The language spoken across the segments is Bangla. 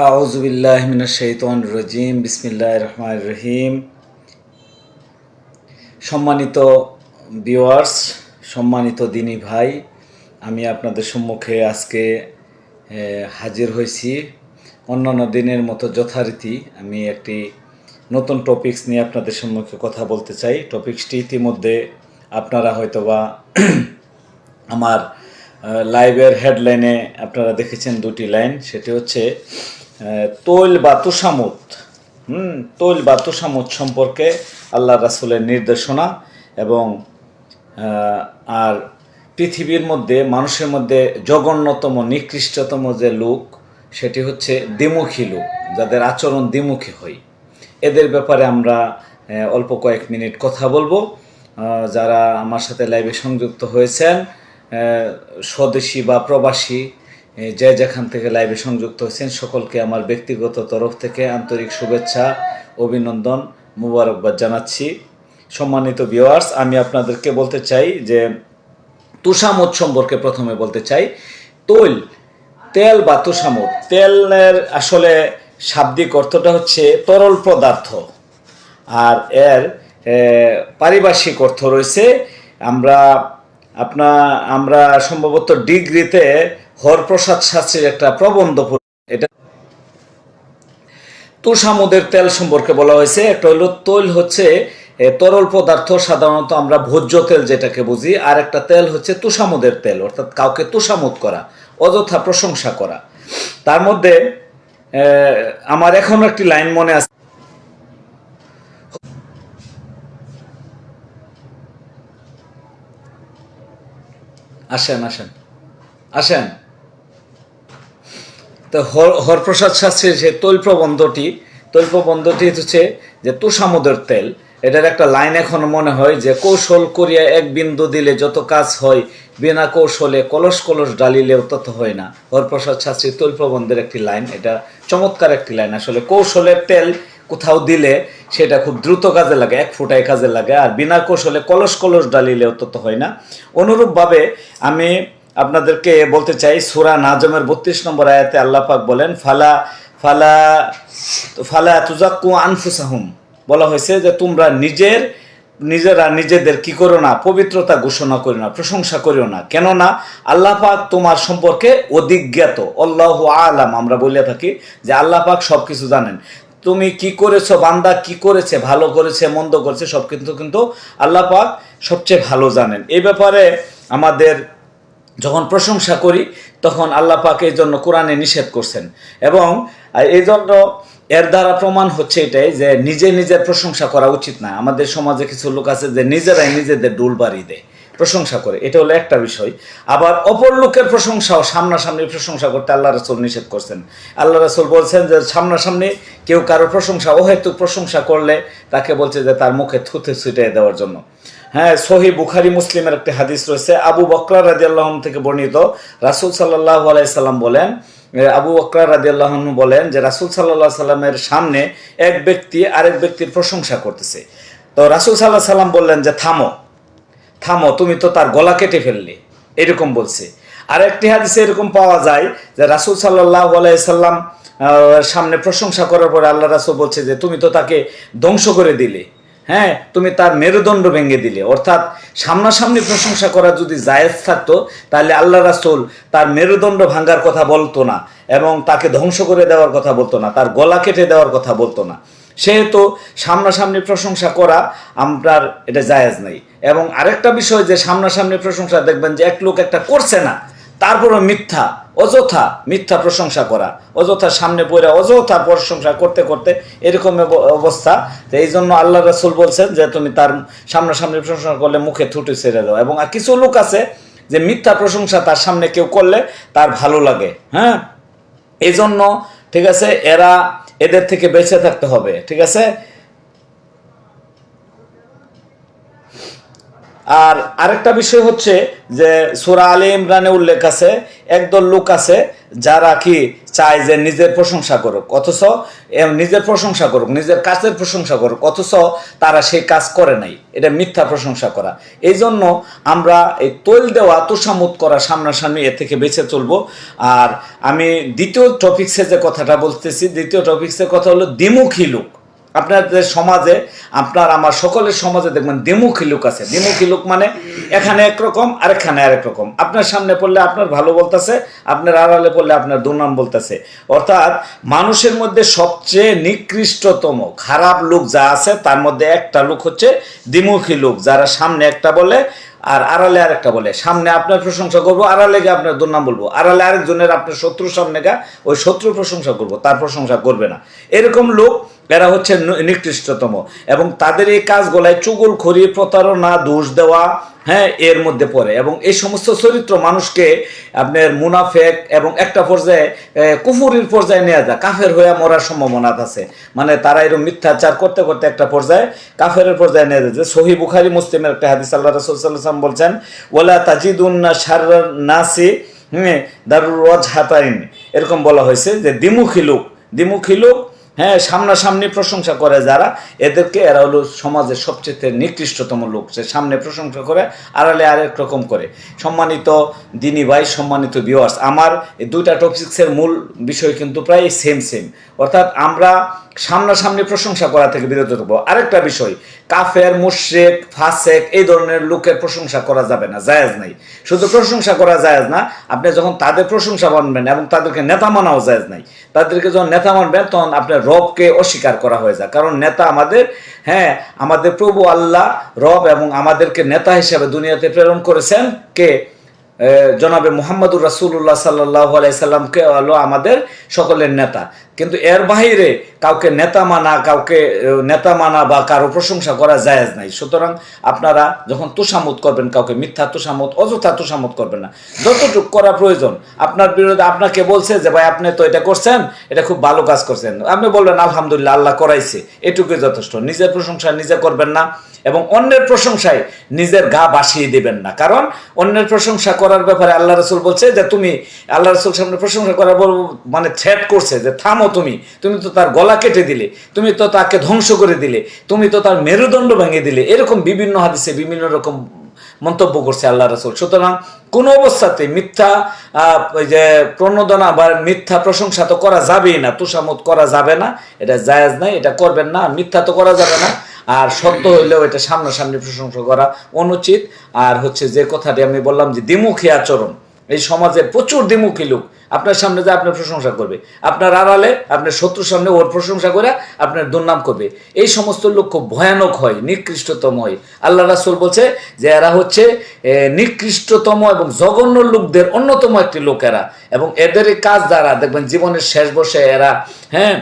আউজুবিল্লাহ মিনাশাইতান রজিম বিসমিল্লাহ রহমান রহিম। সম্মানিত ভিউয়ার্স সম্মানিত দিনী ভাই, আমি আপনাদের সম্মুখে আজকে হাজির হয়েছি। অন্যান্য দিনের মতো যথারীতি আমি একটি নতুন টপিকস নিয়ে আপনাদের সম্মুখে কথা বলতে চাই। টপিকসটি ইতিমধ্যে আপনারা হয়তোবা আমার লাইভের হেডলাইনে আপনারা দেখেছেন দুটি লাইন। সেটি হচ্ছে তৈল বা তুষামুত, হুম, তৈল বা তুষামুত সম্পর্কে আল্লাহ রাসুলের নির্দেশনা এবং আর পৃথিবীর মধ্যে, মানুষের মধ্যে জঘন্যতম, নিকৃষ্টতম যে লোক, সেটি হচ্ছে দ্বিমুখী লোক, যাদের আচরণ দ্বিমুখী হয়। এদের ব্যাপারে আমরা অল্প কয়েক মিনিট কথা বলব। যারা আমার সাথে লাইভে সংযুক্ত হয়েছেন স্বদেশী বা প্রবাসী যে যেখান থেকে লাইভে সংযুক্ত হয়েছেন, সকলকে আমার ব্যক্তিগত তরফ থেকে আন্তরিক শুভেচ্ছা, অভিনন্দন, মুবারকবাদ জানাচ্ছি। সম্মানিত ভিওয়ার্স আমি আপনাদেরকে বলতে চাই যে তুষামত সম্পর্কে প্রথমে বলতে চাই। তৈল, তেল বা তুষামত তেলের আসলে শাব্দিক অর্থটা হচ্ছে তরল পদার্থ। আর এর পারিভাষিক অর্থ রয়েছে, আমরা, আপনা, আমরা সম্ভবত ডিগ্রিতে হরপ্রসাদ শাস্ত্রীর একটা প্রবন্ধ এটা তুষামুদের তেল সম্পর্কে বলা হয়েছে। একটা হলো, তৈল হচ্ছে তরল পদার্থ, সাধারণত আমরা ভোজ্য তেল যেটাকে বুঝি, আর একটা তেল হচ্ছে তুষামুদের তেল, অর্থাৎ কাউকে তুষামুদ করা, অযথা প্রশংসা করা। তার মধ্যে আমার এখনও একটি লাইন মনে আছে। আসেন আসেন আসেন। তো হর- হরপ্রসাদ শাস্ত্রীর যে তৈল প্রবন্ধটি তৈল প্রবন্ধটি হচ্ছে যে তুষামুদের তেল। এটার একটা লাইন এখনও মনে হয় যে, কৌশল করিয়া এক বিন্দু দিলে যত কাজ হয়, বিনা কৌশলে কলস কলস ডালিলেও তত হয় না। হরপ্রসাদ শাস্ত্রীর তৈল প্রবন্ধের একটি লাইন, এটা চমৎকার একটি লাইন। আসলে কৌশলের তেল কোথাও দিলে সেটা খুব দ্রুত কাজে লাগে, এক ফুটায় কাজে লাগে, আর বিনা কৌশলে কলস কলস ডালিলেও তত হয় না। অনুরূপভাবে আমি আপনাদেরকে বলতে চাই, সুরা নাজমের বত্রিশ নম্বর আয়াতে আল্লাহ পাক বলেন, ফালা ফালা ফালা তুজাক্কু আনফুসাহুম। বলা হয়েছে যে, তোমরা নিজের, নিজেরা নিজেদের কি করো না, পবিত্রতা ঘোষণা করো না, প্রশংসা করিও না। কেননা, আল্লাহ পাক তোমার সম্পর্কে অধিজ্ঞাত আল্লাহ আলাম। আমরা বলে থাকি যে, আল্লাহ পাক সব কিছু জানেন। তুমি কি করেছ, বান্দা কি করেছে, ভালো করেছে, মন্দ করেছে সব কিন্তু কিন্তু আল্লাহ পাক সবচেয়ে ভালো জানেন। এই ব্যাপারে আমাদের যখন প্রশংসা করি, তখন আল্লাহ পাক এই জন্য কোরআনে নিষেধ করছেন। এবং এই জন্য এর দ্বারা প্রমাণ হচ্ছে এটাই যে নিজে নিজের প্রশংসা করা উচিত না। আমাদের সমাজে কিছু লোক আছে যে নিজেরাই নিজেদের ডুল বাড়িয়ে দেয়, প্রশংসা করে। এটা হলো একটা বিষয়। আবার অপর লোকের প্রশংসাও সামনাসামনি প্রশংসা করতে আল্লাহ রসুল নিষেধ করছেন। আল্লাহ রসুল বলছেন যে সামনাসামনি কেউ কারও প্রশংসা, অহেতুক প্রশংসা করলে তাকে বলছে যে তার মুখে থুতে ছুটে দেওয়ার জন্য। হ্যাঁ সহি বুখারি মুসলিমের একটি হাদিস রয়েছে। আবু বকরা রাজি আল্লাহ থেকে বর্ণিত। রাসুল সাল্লাহ আলাইসাল্লাম বলেন আবু বকরা রাজি আল্লাহ বলেন যে, রাসুল সাল্লাহ সাল্লামের সামনে এক ব্যক্তি আরেক ব্যক্তির প্রশংসা করতেছে। তো রাসুল সাল্লাহ সাল্লাম বললেন যে, থামো থামো, তুমি তো তার গলা কেটে ফেললে। এরকম বলছে। আর একটি হাদিসে এরকম পাওয়া যায় যে, রাসুল সাল্লাহ আলাইসাল্লাম সামনে প্রশংসা করার পরে আল্লাহ রাসুল বলছে যে, তুমি তো তাকে ধ্বংস করে দিলে। হ্যাঁ তুমি তার মেরুদণ্ড ভেঙে দিলে। অর্থাৎ সামনাসামনি প্রশংসা করা যদি জায়েজ থাকতো, তাহলে আল্লাহ রাসুল তার মেরুদণ্ড ভাঙ্গার কথা বলতো না এবং তাকে ধ্বংস করে দেওয়ার কথা বলতো না, তার গলা কেটে দেওয়ার কথা বলতো না। সেহেতু সামনাসামনি প্রশংসা করা আপনার এটা জায়েজ নেই। এবং আরেকটা বিষয় যে সামনাসামনি প্রশংসা দেখবেন যে এক লোক একটা করছে না তারপরে মিথ্যা, অযথা মিথ্যা প্রশংসা করা, অযথা সামনে পড়ে অযথা প্রশংসা করতে করতে এরকম অবস্থা। তো এই জন্য আল্লাহ রসুল বলছেন যে, তুমি তার সামনাসামনি প্রশংসা করলে মুখে থুটে ছেড়ে দাও। এবং আর কিছু লোক আছে যে মিথ্যা প্রশংসা তার সামনে কেউ করলে তার ভালো লাগে। হ্যাঁ? এই জন্য, ঠিক আছে, এরা এদের থেকে বেঁচে থাকতে হবে, ঠিক আছে? আর আরেকটা বিষয় হচ্ছে যে সোরা আলী ইমরানে উল্লেখ আছে একদল লোক আছে যারা কি চায় যে নিজের প্রশংসা করুক, অথচ নিজের প্রশংসা করুক, নিজের কাজের প্রশংসা করুক, অথচ তারা সেই কাজ করে নাই। এটা মিথ্যা প্রশংসা করা। এই জন্য আমরা এই তৈল দেওয়া তোষামুত করা সামনাসামনি এ থেকে বেঁচে চলবো। আর আমি দ্বিতীয় টপিক্সে যে কথাটা বলতেছি, দ্বিতীয় টপিক্সের কথা হলো দ্বিমুখী লোক। আপনাদের সমাজে, আপনার আমার সকলের সমাজে দেখবেন দ্বিমুখী লোক আছে। দ্বিমুখী লোক মানে এখানে একরকম আর এখানে আরেক রকম। আপনার সামনে পড়লে আপনার ভালো বলতেছে, আপনার আড়ালে পড়লে আপনার দুর্নাম বলতেছে। অর্থাৎ মানুষের মধ্যে সবচেয়ে নিকৃষ্টতম, খারাপ লোক যা আছে, তার মধ্যে একটা লোক হচ্ছে দ্বিমুখী লোক, যারা সামনে একটা বলে আর আড়ালে আরেকটা বলে। সামনে আপনার প্রশংসা করব, আড়ালে গিয়ে আপনার দুর্নাম বলব। আড়ালে আরেকজনের আপনার শত্রুর সামনে গা ওই শত্রুর প্রশংসা করব, তার প্রশংসা করবে না। এরকম লোক এরা হচ্ছে নিকৃষ্টতম। এবং তাদের এই কাজগুলায় চুগুল খড়ি প্রতারণা, দোষ দেওয়া হ্যাঁ এর মধ্যে পড়ে। এবং এই সমস্ত চরিত্র মানুষকে আপনার মুনাফেক এবং একটা পর্যায়ে কুফুরির পর্যায়ে নেওয়া যায়। কাফের হয়ে মরার সম্ভাবনা আছে। মানে তারা এরকম মিথ্যাচার করতে করতে একটা পর্যায়ে কাফের পর্যায়ে নিয়ে যায়। যে সহি বুখারি, মুসলিমের একটা হাদিস আল্লাহ রসুল্লাম বলছেন ওলা তাজিদুন সার নাসি দারুর ওয়াজ হাতাইন এরকম বলা হয়েছে যে দ্বিমুখী লোক দ্বিমুখী লোক হ্যাঁ সামনাসামনি প্রশংসা করে যারা। এদেরকে এরা হলো সমাজের সবচেয়ে নিকৃষ্টতম লোক। সে সামনে প্রশংসা করে, আড়ালে আরেক রকম করে। সম্মানিত দিনী ভাই, সম্মানিত ভিউয়ার্স আমার এই দুইটা টপিক্সের মূল বিষয় কিন্তু প্রায় সেম সেম অর্থাৎ আমরা সামনাসামনি প্রশংসা করা থেকে বিরত থাকব। আরেকটা বিষয়, কাফের, মুশ্রেক, ফাসেক, এই ধরনের লোকের প্রশংসা করা যাবে না, জায়েজ নাই। শুধু প্রশংসা করা জায়েজ না, আপনি যখন তাদের প্রশংসা মানবেন এবং তাদেরকে নেতা মানাও জায়েজ নাই, তাদেরকে যখন নেতা মানবেন, তখন আপনার রবকে অস্বীকার করা হয়ে যায়। কারণ নেতা আমাদের হ্যাঁ আমাদের প্রভু আল্লাহ, রব এবং আমাদেরকে নেতা হিসেবে দুনিয়াতে প্রেরণ করেছেন। কে? জনাবে মোহাম্মদুর রাসুল্লাহ সাল্লাহ আলাইসাল্লামকে হলো আমাদের সকলের নেতা। কিন্তু এর বাইরে কাউকে নেতা মানা, কাউকে নেতা মানা বা কারও প্রশংসা করা জায়েজ নাই। সুতরাং আপনারা যখন তুষামত করবেন, কাউকে মিথ্যা তুষামত অযথা তুষামত করবেন না। যতটুকু করা প্রয়োজন, আপনার বিরুদ্ধে আপনাকে বলছে যে, ভাই, আপনি তো এটা করছেন, এটা খুব ভালো কাজ করছেন। আপনি বলবেন আলহামদুলিল্লাহ, আল্লাহ করাইছে। এটুকুই যথেষ্ট। নিজের প্রশংসা নিজে করবেন না এবং অন্যের প্রশংসায় নিজের গা বাসিয়ে দিবেন না। কারণ অন্যের প্রশংসা করার ব্যাপারে আল্লাহ রসুল বলছে যে, তুমি আল্লাহ রসুল সামনে প্রশংসা করার মানে থ্রেট করছে যে, থামো তুমি। তুমি তো তার গলা কেটে দিলে। তুমি তো তাকে ধ্বংস করে দিলে। তুমি তো তার মেরুদণ্ড ভেঙে দিলে। এরকম বিভিন্ন হাদিসে বিভিন্ন রকম মন্তব্য করছে আল্লাহ রসুল। সুতরাং কোন অবস্থাতে মিথ্যা যে প্রণোদনা বা মিথ্যা প্রশংসা তো করা যাবেই না। তুষামত করা যাবে না। এটা জায়েজ নাই, এটা করবেন না। মিথ্যা তো করা যাবে না। আর সত্য হইলেও এটা সামনাসামনি প্রশংসা করা অনুচিত। আর হচ্ছে যে কথাটি আমি বললাম যে দ্বিমুখী আচরণ। এই সমাজে প্রচুর দ্বিমুখী লোক আপনার সামনে যে আপনার প্রশংসা করবে। আপনার আড়ালে, আপনার শত্রুর সামনে ওর প্রশংসা করে আপনার দুর্নাম করবে। এই সমস্ত লোক খুব ভয়ানক হয় নিকৃষ্টতম হয় আল্লাহ রাসুল বলছে যে এরা হচ্ছে নিকৃষ্টতম এবং জঘন্য লোকদের অন্যতম একটি লোক এরা। এবং এদের কাজ দ্বারা, দেখবেন জীবনের শেষ বসে এরা হ্যাঁ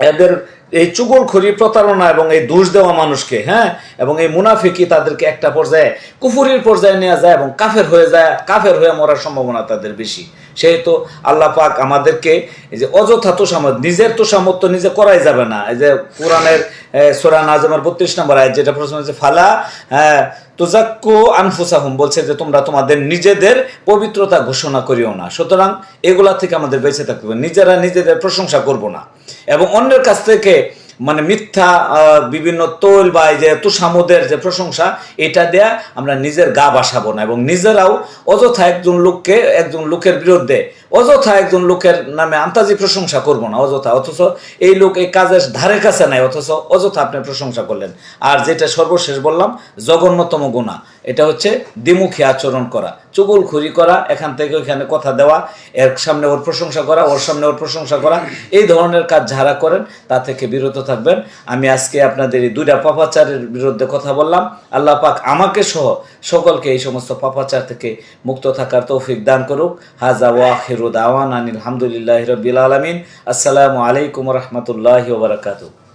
এদের এই চুগলখড়ি প্রতারণা এবং এই দোষ দেওয়া মানুষকে হ্যাঁ এবং এই মুনাফিকি তাদেরকে একটা পর্যায়ে, কুফুরির পর্যায়ে নেওয়া যায় এবং কাফের হয়ে যায়, কাফের হয়ে মরার সম্ভাবনা তাদের বেশি। সেহেতু আল্লাহ পাক আমাদেরকে এই যে অযথা তোষামত নিজের তোষামত নিজে করাই যাবে না। এই যে কোরআনের সোরান নাজমের বত্রিশ নম্বর আয় যেটা প্রশ্ন হচ্ছে ফালা তুজাক্কু আনফুসাহুম, বলছে যে তোমরা তোমাদের নিজেদের পবিত্রতা ঘোষণা করিও না। সুতরাং এগুলা থেকে আমাদের বেঁচে থাকতে হবে। নিজেরা নিজেদের প্রশংসা করব না। এবং অন্যের কাছ থেকে মানে মিথ্যা বিভিন্ন তৈল বা এই যে তুষামদের যে প্রশংসা, এটা দেয়া আমরা নিজের গা বাসাবো না। এবং নিজেরাও অযথা একজন লোককে, একজন লোকের বিরুদ্ধে অযথা একজন লোকের নামে আন্তাজি প্রশংসা করব না, অযথা। অথচ এই লোক এই কাজের ধারে কাছে নাই, অথচ অযথা আপনি প্রশংসা করলেন। আর যেটা সর্বশেষ বললাম, জঘন্যতম গুণা এটা হচ্ছে দ্বিমুখী আচরণ করা। চুগুল খুরি করা, এখান থেকে ওইখানে কথা দেওয়া, এর সামনে ওর প্রশংসা করা, ওর সামনে ওর প্রশংসা করা, এই ধরনের কাজ যারা করেন, তা থেকে বিরত থাকবেন। আমি আজকে আপনাদের এই দুইটা পাপাচারের বিরুদ্ধে কথা বললাম। আল্লাহ পাক আমাকে সহ সকলকে এই সমস্ত পাপাচার থেকে মুক্ত থাকার তৌফিক দান করুক। হাজা ওয়াখিরুদ আওয়ান আনিল হামদুলিল্লাহ রবিল আলমিন। আসসালামু আলাইকুম রহমতুল্লাহ বারাকাতু